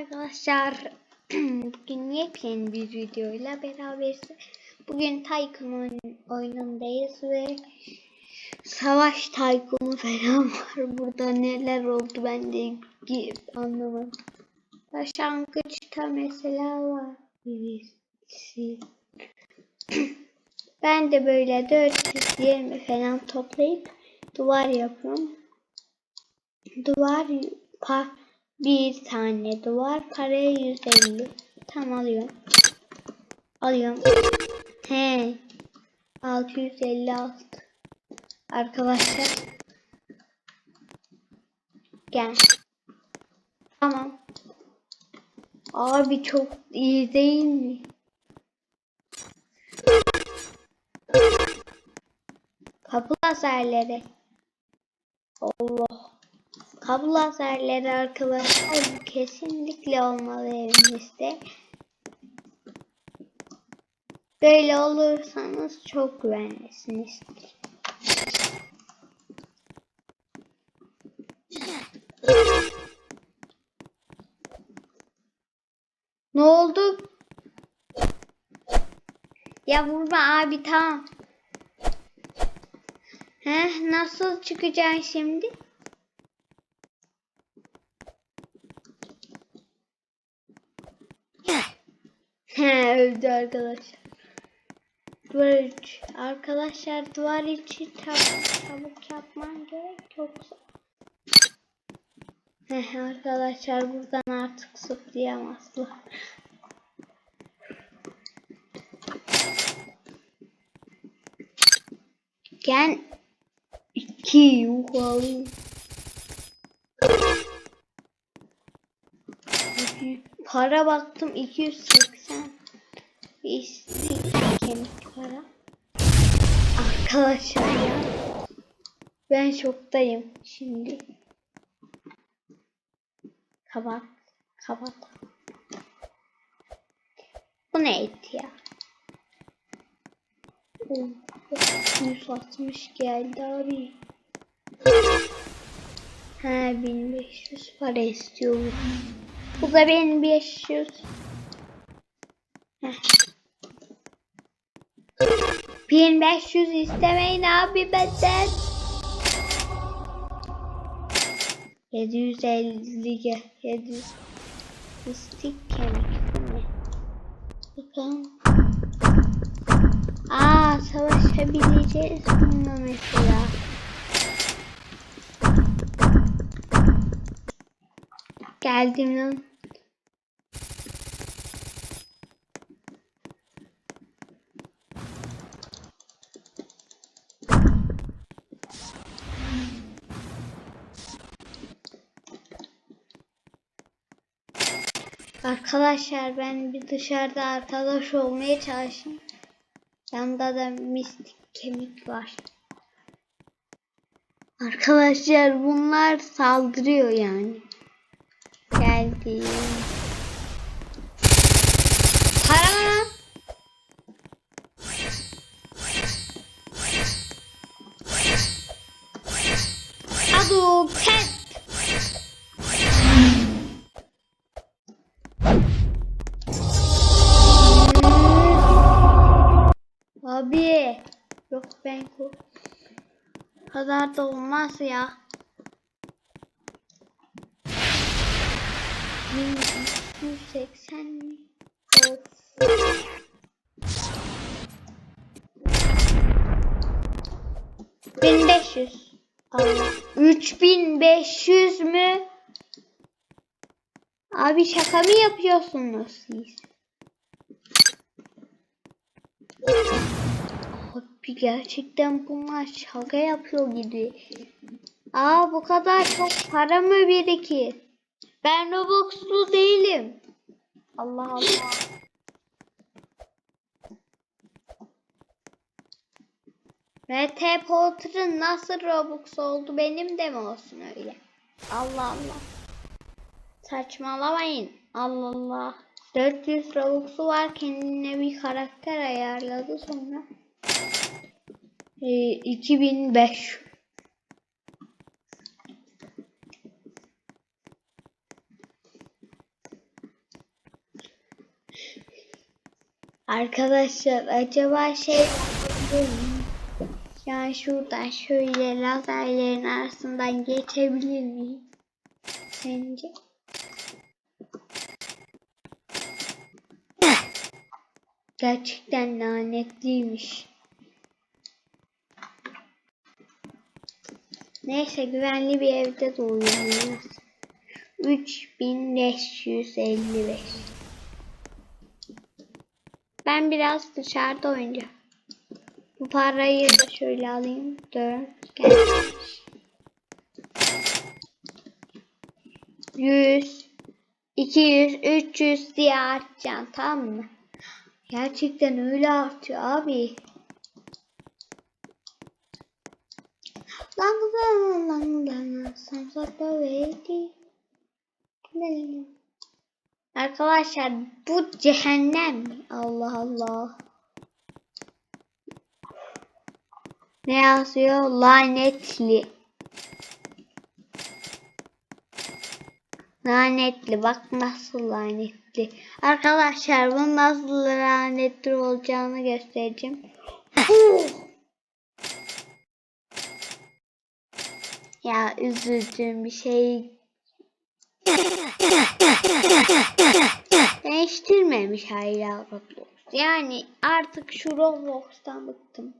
arkadaşlar. Bugün yepyeni bir videoyla beraberiz. Bugün Tycoon oyun- oyunundayız ve Savaş Tycoon'u falan var. Burada neler oldu ben de anlamadım. Başlangıçta mesela var birisi. ben de böyle 420 falan toplayıp duvar yapıyorum. Duvar pa bir tane duvar paraya 150. Tam alıyorum. Alıyorum. He. 656. Arkadaşlar. Gel. Tamam. Abi çok iyi değil mi? Kapı lazerleri. Allah. Kablo lazerleri arkadaşlar kesinlikle olmalı evinizde. Böyle olursanız çok güvenlisiniz. Ne oldu? Ya vurma abi tamam. Heh, nasıl çıkacaksın şimdi? Öldü arkadaşlar. Duvar üç. Arkadaşlar duvar içi çabuk, çabuk yapman gerek yoksa. Heh, arkadaşlar buradan artık zıplayamazlar. Gel. iki yukarı. Para baktım 280. İstik kemik para. Arkadaşlar ya. Ben şoktayım şimdi. Kapat. Kapat. Bu neydi ya? Oh, 160 geldi abi. He 1500 para istiyorum. Bu da 1500. Heh. 1500 istemeyin abi benden. 750 ge- 700 istik kemik? Bakalım. Aa savaşabileceğiz bununla mesela. Geldim lan. Arkadaşlar ben bir dışarıda arkadaş olmaya çalışayım. Yanında da mistik kemik var. Arkadaşlar bunlar saldırıyor yani. Geldi. Kadar da olmaz ya. 180 mi? Of. Bin beş yüz. Üç bin beş yüz mü? Abi şaka mı yapıyorsunuz siz? Gerçekten bunlar şaka yapıyor gibi. Aa bu kadar çok para mı birikir? Ben Robux'lu değilim. Allah Allah. RT Potter'ın nasıl Robux oldu benim de mi olsun öyle? Allah Allah. Saçmalamayın. Allah Allah. 400 Robux'u var kendine bir karakter ayarladı sonra. 2005 Arkadaşlar acaba şey yani şuradan şöyle lazerlerin arasından geçebilir miyim? Sence? Gerçekten lanetliymiş. Neyse güvenli bir evde doğuyoruz. 3555 Ben biraz dışarıda oynayacağım. Bu parayı da şöyle alayım. 4 gelmiş. 100 200 300 diye artacaksın tamam mı? Gerçekten öyle artıyor abi. Lang samsakta verdi. Arkadaşlar bu cehennem? Allah Allah. Ne yazıyor? Lanetli. Lanetli. Bak nasıl lanetli. Arkadaşlar bunun nasıl lanetli olacağını göstereceğim. ya üzüldüğüm bir şey. Değiştirmemiş hala Roblox. Yani artık şu Roblox'tan bıktım.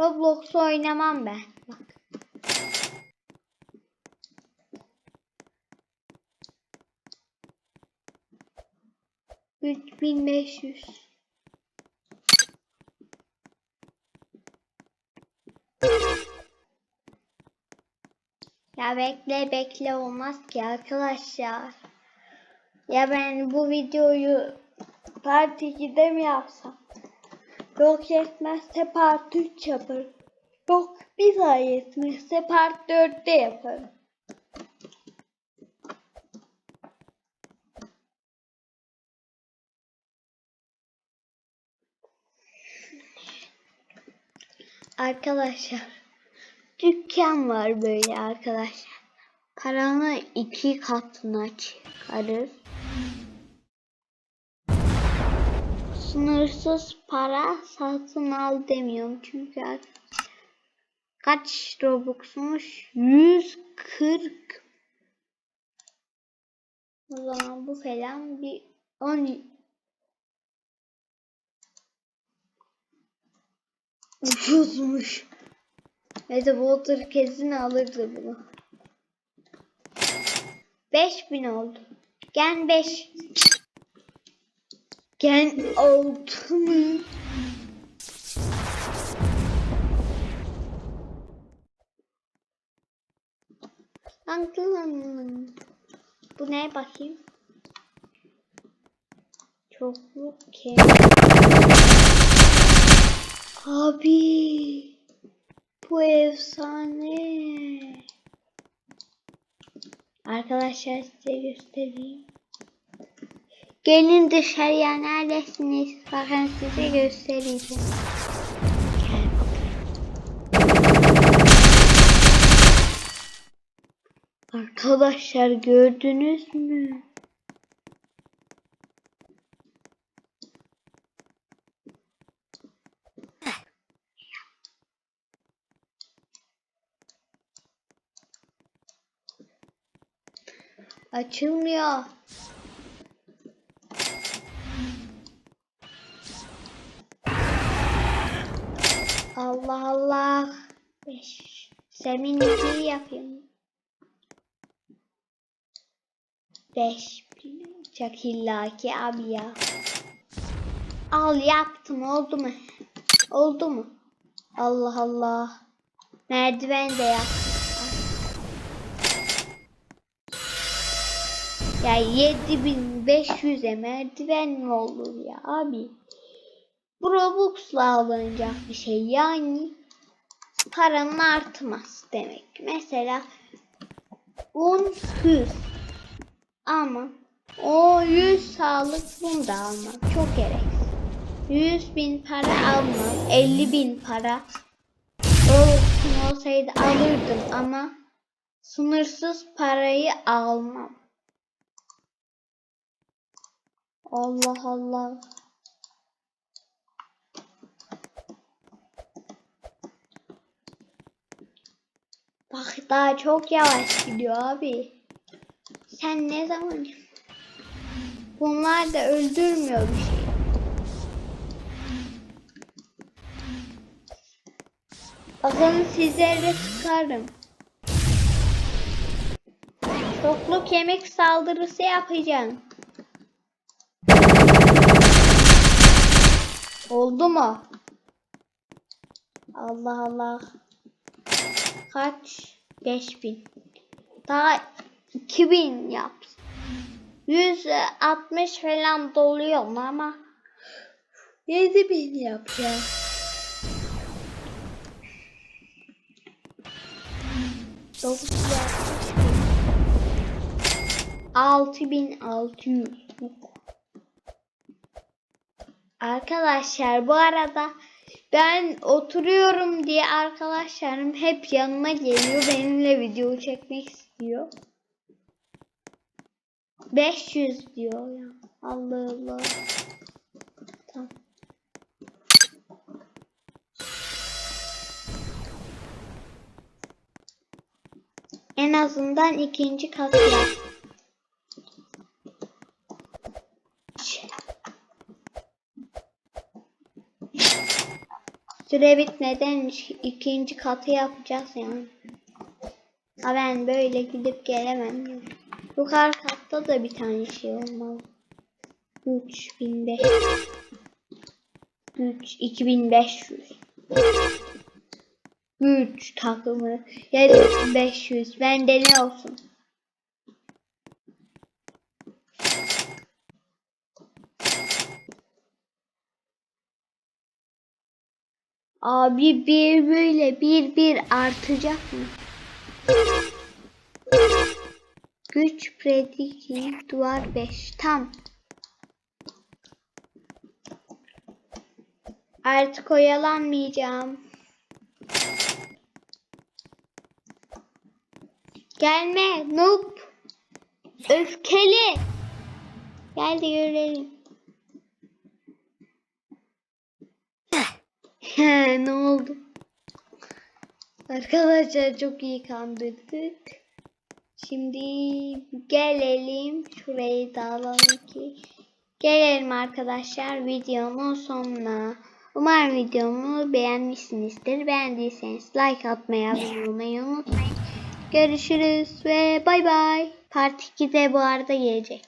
Roblox oynamam ben. Bak. Üç bin beş yüz. Ya bekle bekle olmaz ki arkadaşlar. Ya ben bu videoyu part 2'de mi yapsam? Yok yetmezse part 3 yaparım. Yok bir daha yetmezse part 4'te yaparım. Arkadaşlar dükkan var böyle arkadaşlar. Paranı iki katına çıkarır. Sınırsız para satın al demiyorum çünkü kaç Robux'muş? 140 O zaman bu falan bir 10 ucuzmuş. Neyse Walter kesin alırdı bunu. 5000 oldu. Gen 5. Gen 6 mı? Lan Bu ne bakayım? Çokluk ke. Abi. Bu efsane. Arkadaşlar size göstereyim. Gelin dışarıya neredesiniz? Bakın size göstereceğim. Arkadaşlar gördünüz mü? Açılmıyor. Allah Allah. Semin ikiyi yapayım. Beş. Çok illaki abi ya. Al yaptım oldu mu? Oldu mu? Allah Allah. Merdiven de yaptım. Ya 7500'e merdiven mi olur ya abi? Bu Robux'la alınacak bir şey. Yani paranın artmaz demek. Mesela 10 100 ama o 100 sağlık bunu da almam. Çok gerek. 100 bin para almam. 50 bin para olsun olsaydı alırdım ama sınırsız parayı almam. Allah Allah. Bak daha çok yavaş gidiyor abi. Sen ne zaman... Bunlar da öldürmüyor bir şey. Bakın sizlere sıkarım. Çokluk yemek saldırısı yapacağım. Oldu mu? Allah Allah. Kaç? 5000. Daha 2000 yap. 160 falan doluyor ama 7000 yapacağım. Dokuz yapmış. Altı bin altı yüz. Arkadaşlar bu arada ben oturuyorum diye arkadaşlarım hep yanıma geliyor benimle video çekmek istiyor. 500 diyor ya. Allah Allah. En azından ikinci kat. Süre bitmeden ikinci katı yapacağız yani. Ha ben böyle gidip gelemem. Yukarı katta da bir tane şey olmalı. 3500 3 2500 3 takımı 7500 bende ne olsun? Abi bir böyle bir bir artacak mı? Güç prediki duvar 5 tam. Artık oyalanmayacağım. Gelme noob. Öfkeli. Gel de görelim. He, ne oldu? Arkadaşlar çok iyi kandırdık. Şimdi gelelim şurayı da alalım ki. Gelelim arkadaşlar videomun sonuna. Umarım videomu beğenmişsinizdir. Beğendiyseniz like atmayı, abone olmayı unutmayın. Görüşürüz ve bay bay. Part 2 de bu arada gelecek.